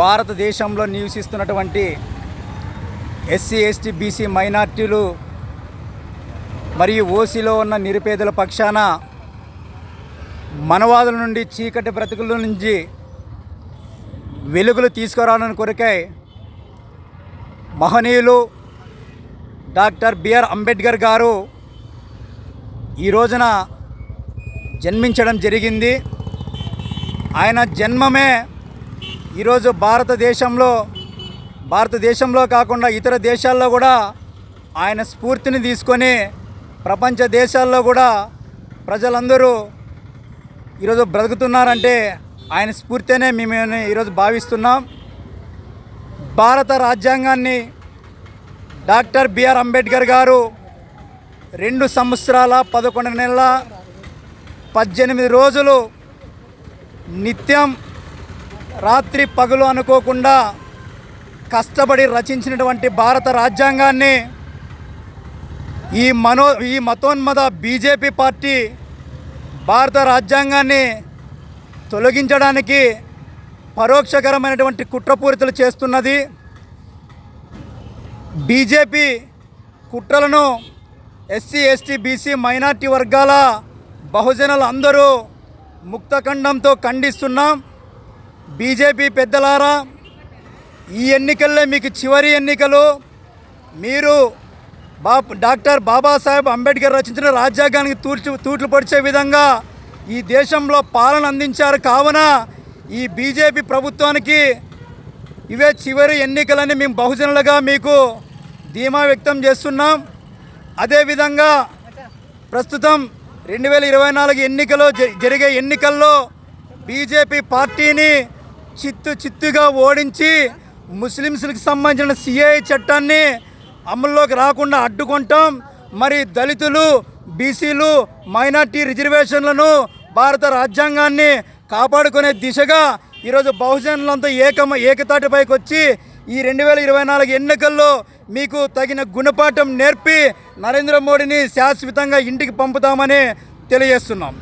భారతదేశంలో నివసిస్తున్నటువంటి SC ST BC మైనార్టీలు మరియు ఓసీలో ఉన్న నిరుపేదల పక్షాన మనవాదుల నుండి చీకటి బ్రతుకుల నుంచి వెలుగులు తీసుకురావడం కొరకై మహనీయులు డాక్టర్ బిఆర్ అంబేద్కర్ గారు ఈ రోజున జన్మించడం జరిగింది. ఆయన జన్మమే ఈరోజు భారతదేశంలో భారతదేశంలో కాకుండా ఇతర దేశాల్లో కూడా ఆయన స్ఫూర్తిని తీసుకొని ప్రపంచ దేశాల్లో కూడా ప్రజలందరూ ఈరోజు బ్రతుకుతున్నారంటే ఆయన స్ఫూర్తినే మేము ఈరోజు భావిస్తున్నాం. భారత రాజ్యాంగాన్ని డాక్టర్ బిఆర్ అంబేద్కర్ గారు రెండు సంవత్సరాల పదకొండు నెలల పద్దెనిమిది రోజులు నిత్యం రాత్రి పగులు అనుకోకుండా కష్టపడి రచించినటువంటి భారత రాజ్యాంగాన్ని ఈ మనో ఈ మతోన్మద బీజేపీ పార్టీ భారత రాజ్యాంగాన్ని తొలగించడానికి పరోక్షకరమైనటువంటి కుట్రపూరితలు చేస్తున్నది. బీజేపీ కుట్రలను ఎస్సీ ఎస్టీ బీసీ మైనార్టీ వర్గాల బహుజనులు అందరూ ముక్తఖండంతో ఖండిస్తున్నాం. బీజేపీ పెద్దలారా ఈ ఎన్నికల్లో మీకు చివరి ఎన్నికలు మీరు బా డాక్టర్ బాబాసాహెబ్ అంబేద్కర్ రచించిన రాజ్యాంగానికి తూర్చు తూట్లు పొడిచే విధంగా ఈ దేశంలో పాలన అందించారు. కావున ఈ బీజేపీ ప్రభుత్వానికి ఇవే చివరి ఎన్నికలని మేము బహుజనులుగా మీకు ధీమా వ్యక్తం చేస్తున్నాం. అదేవిధంగా ప్రస్తుతం రెండు వేల ఇరవై నాలుగు ఎన్నికలో జ- జరిగే ఎన్నికల్లో బీజేపీ పార్టీని చిత్తు చిత్తుగా ఓడించి ముస్లిమ్స్కి సంబంధించిన సిఐ చట్టాన్ని అమల్లోకి రాకుండా అడ్డుకుంటాం. మరి దళితులు బీసీలు మైనార్టీ రిజర్వేషన్లను భారత రాజ్యాంగాన్ని కాపాడుకునే దిశగా ఈరోజు బహుజనులంతా ఏకమ ఏకతాటిపైకి వచ్చి ఈ రెండు వేల ఇరవై నాలుగు ఎన్నికల్లో మీకు తగిన గుణపాఠం నేర్పి నరేంద్ర మోడీని శాశ్వతంగా ఇంటికి పంపుతామని తెలియజేస్తున్నాం.